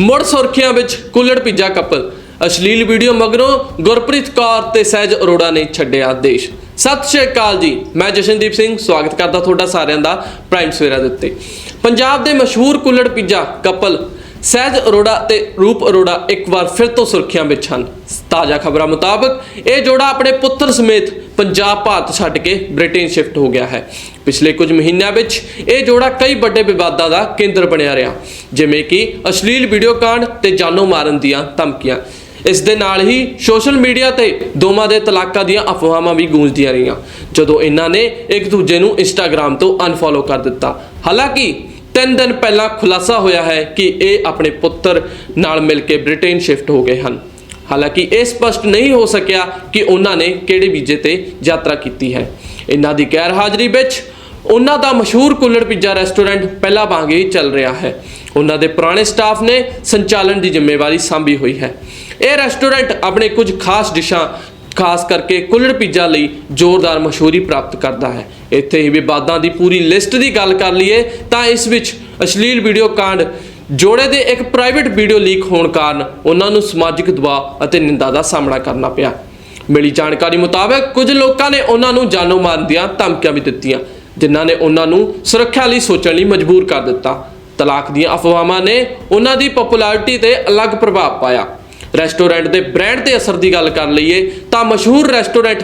ਮੁੜ ਸੁਰਖੀਆਂ ਵਿੱਚ ਕੁੱਲੜ ਪਿੱਜਾ ਕਪਲ। ਅਸ਼ਲੀਲ ਵੀਡੀਓ ਮਗਰੋਂ ਗੁਰਪ੍ਰੀਤ ਕੌਰ ਤੇ ਸਹਿਜ ਅਰੋੜਾ ਨੇ ਛੱਡਿਆ ਦੇਸ਼। ਸਤਿ ਸ਼੍ਰੀ ਅਕਾਲ ਜੀ, ਮੈਂ ਜਸ਼ਨਦੀਪ ਸਿੰਘ, ਸਵਾਗਤ ਕਰਦਾ ਤੁਹਾਡਾ ਸਾਰਿਆਂ ਦਾ ਪ੍ਰਾਈਮ ਸਵੇਰਾ ਦੇ ਉੱਤੇ। ਪੰਜਾਬ ਦੇ ਮਸ਼ਹੂਰ ਕੁੱਲੜ ਪਿੱਜਾ ਕਪਲ, ਸਹਿਜ ਅਰੋੜਾ ਤੇ ਰੂਪ ਅਰੋੜਾ ਇੱਕ ਵਾਰ ਫਿਰ ਤੋਂ ਸੁਰਖੀਆਂ ਵਿੱਚ ਹਨ। ਤਾਜ਼ਾ ਖਬਰਾਂ ਮੁਤਾਬਕ, ਇਹ ਜੋੜਾ ਆਪਣੇ ਪੁੱਤਰ ਸਮੇਤ ਪੰਜਾਬ ਭਾਰਤ ਛੱਡ ਕੇ ਬ੍ਰਿਟੇਨ ਸ਼ਿਫਟ ਹੋ ਗਿਆ ਹੈ। ਪਿਛਲੇ ਕੁਝ ਮਹੀਨਿਆਂ ਵਿੱਚ ਇਹ ਜੋੜਾ ਕਈ ਵੱਡੇ ਵਿਵਾਦਾਂ ਦਾ ਕੇਂਦਰ ਬਣਿਆ ਰਿਹਾ। ਜਿਵੇਂ ਕਿ ਅਸ਼ਲੀਲ ਵੀਡੀਓ ਕਾਂਡ ਤੇ ਜਾਨੋਂ ਮਾਰਨ ਦੀਆਂ ਧਮਕੀਆਂ। ਇਸ ਦੇ ਨਾਲ ਹੀ ਸੋਸ਼ਲ ਮੀਡੀਆ ਤੇ ਦੋਵਾਂ ਦੇ ਤਲਾਕਾਂ ਦੀਆਂ ਅਫਵਾਹਾਂ ਵੀ ਗੂੰਜਦੀਆਂ ਰਹੀਆਂ। ਜਦੋਂ ਇਹਨਾਂ ਨੇ ਇੱਕ ਦੂਜੇ ਨੂੰ ਇੰਸਟਾਗ੍ਰam ਤੋਂ ਅਨਫੋਲੋ ਕਰ ਦਿੱਤਾ। ਹਾਲਾਂਕਿ ਤਿੰਨ ਦਿਨ ਪਹਿਲਾਂ ਖੁਲਾਸਾ ਹੋਇਆ ਹੈ ਕਿ ਇਹ ਆਪਣੇ ਪੁੱਤਰ ਨਾਲ ਮਿਲ ਕੇ ਬ੍ਰਿਟੇਨ ਸ਼ਿਫਟ ਹੋ ਗਏ ਹਨ। ਹਾਲਾਂਕਿ ਇਹ ਸਪਸ਼ਟ ਨਹੀਂ ਹੋ ਸਕਿਆ ਕਿ ਉਹਨਾਂ ਨੇ ਕਿਹੜੇ ਵੀਜ਼ੇ ਤੇ ਯਾਤਰਾ ਕੀਤੀ ਹੈ। ਇਹਨਾਂ ਦੀ ਗੈਰ ਹਾਜ਼ਰੀ ਵਿੱਚ ਉਹਨਾਂ ਦਾ ਮਸ਼ਹੂਰ ਕੁੱਲੜ ਪਿੱਜ਼ਾ ਰੈਸਟੋਰੈਂਟ ਪਹਿਲਾਂ ਵਾਂਗ ਹੀ ਚੱਲ ਰਿਹਾ ਹੈ। ਉਹਨਾਂ ਦੇ ਪੁਰਾਣੇ ਸਟਾਫ ਨੇ ਸੰਚਾਲਨ ਦੀ ਜ਼ਿੰਮੇਵਾਰੀ ਸੰਭੀ ਹੋਈ ਹੈ। ਇਹ ਰੈਸਟੋਰੈਂਟ ਆਪਣੇ ਕੁਝ ਖਾਸ ਡਿਸ਼ਾਂ, ਖਾਸ ਕਰਕੇ ਕੁੱਲੜ ਪੀਜ਼ਾ ਲਈ ਜ਼ੋਰਦਾਰ ਮਸ਼ਹੂਰੀ ਪ੍ਰਾਪਤ ਕਰਦਾ ਹੈ। ਇੱਥੇ ਹੀ ਵਿਵਾਦਾਂ ਦੀ ਪੂਰੀ ਲਿਸਟ ਦੀ ਗੱਲ ਕਰ ਲਈਏ ਤਾਂ ਇਸ ਵਿੱਚ ਅਸ਼ਲੀਲ ਵੀਡੀਓ ਕਾਂਡ ਜੋੜੇ ਦੇ ਇੱਕ ਪ੍ਰਾਈਵੇਟ ਵੀਡੀਓ ਲੀਕ ਹੋਣ ਕਾਰਨ ਉਹਨਾਂ ਨੂੰ ਸਮਾਜਿਕ ਦਬਾਅ ਅਤੇ ਨਿੰਦਾ ਦਾ ਸਾਹਮਣਾ ਕਰਨਾ ਪਿਆ। ਮਿਲੀ ਜਾਣਕਾਰੀ ਮੁਤਾਬਕ ਕੁਝ ਲੋਕਾਂ ਨੇ ਉਹਨਾਂ ਨੂੰ ਜਾਨੋਂ ਮਾਰਨ ਦੀਆਂ ਧਮਕੀਆਂ ਵੀ ਦਿੱਤੀਆਂ, ਜਿਨ੍ਹਾਂ ਨੇ ਉਹਨਾਂ ਨੂੰ ਸੁਰੱਖਿਆ ਲਈ ਸੋਚਣ ਲਈ ਮਜਬੂਰ ਕਰ ਦਿੱਤਾ। ਤਲਾਕ ਦੀਆਂ ਅਫਵਾਹਾਂ ਨੇ ਉਹਨਾਂ ਦੀ ਪਪੂਲੈਰਿਟੀ ਤੇ ਅਲੱਗ ਪ੍ਰਭਾਵ ਪਾਇਆ। ਰੈਸਟੋਰੈਂਟ ਦੇ ਬ੍ਰਾਂਡ ਤੇ ਅਸਰ ਦੀ ਗੱਲ ਕਰ ਲਈਏ ਤਾਂ ਮਸ਼ਹੂਰ ਰੈਸਟੋਰੈਂਟ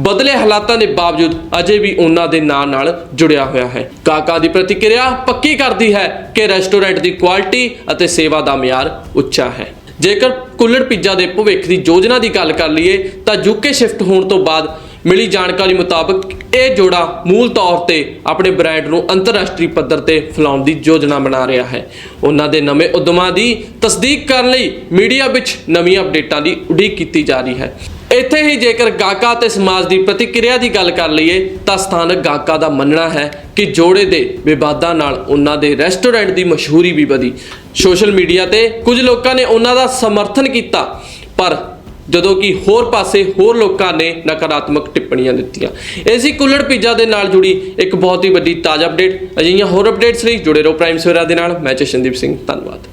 ਬਦਲੇ ਹਾਲਾਤਾਂ ਦੇ ਬਾਵਜੂਦ ਅਜੇ ਵੀ ਉਹਨਾਂ ਦੇ ਨਾਂ ਨਾਲ ਜੁੜਿਆ ਹੋਇਆ ਹੈ। ਕਾਕਾ ਦੀ ਪ੍ਰਤੀਕਿਰਿਆ ਪੱਕੀ ਕਰਦੀ ਹੈ ਕਿ ਰੈਸਟੋਰੈਂਟ ਦੀ ਕੁਆਲਿਟੀ ਅਤੇ ਸੇਵਾ ਦਾ ਮਿਆਰ ਉੱਚਾ ਹੈ। ਜੇਕਰ ਕੁੱਲੜ ਪੀਜ਼ਾ ਦੇ ਭਵਿੱਖ ਦੀ ਯੋਜਨਾ ਦੀ ਗੱਲ ਕਰ ਲਈਏ, ਤਾਂ ਯੂਕੇ ਸ਼ਿਫਟ ਹੋਣ ਤੋਂ ਬਾਅਦ ਮਿਲੀ ਜਾਣਕਾਰੀ ਮੁਤਾਬਕ ਇਹ ਜੋੜਾ ਮੂਲ ਤੌਰ ਤੇ ਆਪਣੇ ਬ੍ਰਾਂਡ ਨੂੰ ਅੰਤਰਰਾਸ਼ਟਰੀ ਪੱਧਰ ਤੇ ਫੈਲਾਉਣ ਦੀ ਯੋਜਨਾ ਬਣਾ ਰਿਹਾ ਹੈ। ਉਹਨਾਂ ਦੇ ਨਵੇਂ ਉਦਮਾਂ ਦੀ ਤਸਦੀਕ ਕਰਨ ਲਈ ਮੀਡੀਆ ਵਿੱਚ ਨਵੀਆਂ ਅਪਡੇਟਾਂ ਦੀ ਉਡੀਕ ਕੀਤੀ ਜਾ ਰਹੀ ਹੈ। ਇੱਥੇ ਹੀ ਜੇਕਰ ਗਾਕਾ ਤੇ ਸਮਾਜ ਦੀ ਪ੍ਰਤੀਕਿਰਿਆ ਦੀ ਗੱਲ ਕਰ ਲਈਏ, ਤਾਂ ਸਥਾਨਕ ਗਾਕਾ ਦਾ ਮੰਨਣਾ ਹੈ ਕਿ ਜੋੜੇ ਦੇ ਵਿਵਾਦਾਂ ਨਾਲ ਉਹਨਾਂ ਦੇ ਰੈਸਟੋਰੈਂਟ ਦੀ ਮਸ਼ਹੂਰੀ ਵੀ ਵਧੀ। ਸੋਸ਼ਲ ਮੀਡੀਆ ਤੇ ਕੁਝ ਲੋਕਾਂ ਨੇ ਉਹਨਾਂ ਦਾ ਸਮਰਥਨ ਕੀਤਾ, ਪਰ ਜਦੋਂ ਕਿ ਹੋਰ ਪਾਸੇ ਹੋਰ ਲੋਕਾਂ ਨੇ ਨਕਾਰਾਤਮਕ ਟਿੱਪਣੀਆਂ ਦਿੱਤੀਆਂ। ਇਸੀ ਕੁੱਲੜ ਪੀਜ਼ਾ ਦੇ ਨਾਲ ਜੁੜੀ ਇੱਕ ਬਹੁਤ ਹੀ ਵੱਡੀ ਤਾਜ਼ਾ ਅਪਡੇਟ ਅਜਿਹੀਆਂ ਹੋਰ ਅਪਡੇਟਸ ਲਈ ਜੁੜੇ ਰਹੋ ਪ੍ਰਾਈਮ ਸਵੇਰਾ ਦੇ ਨਾਲ। ਮੈਂ ਚਸ਼ਨਦੀਪ ਸਿੰਘ, ਧੰਨਵਾਦ।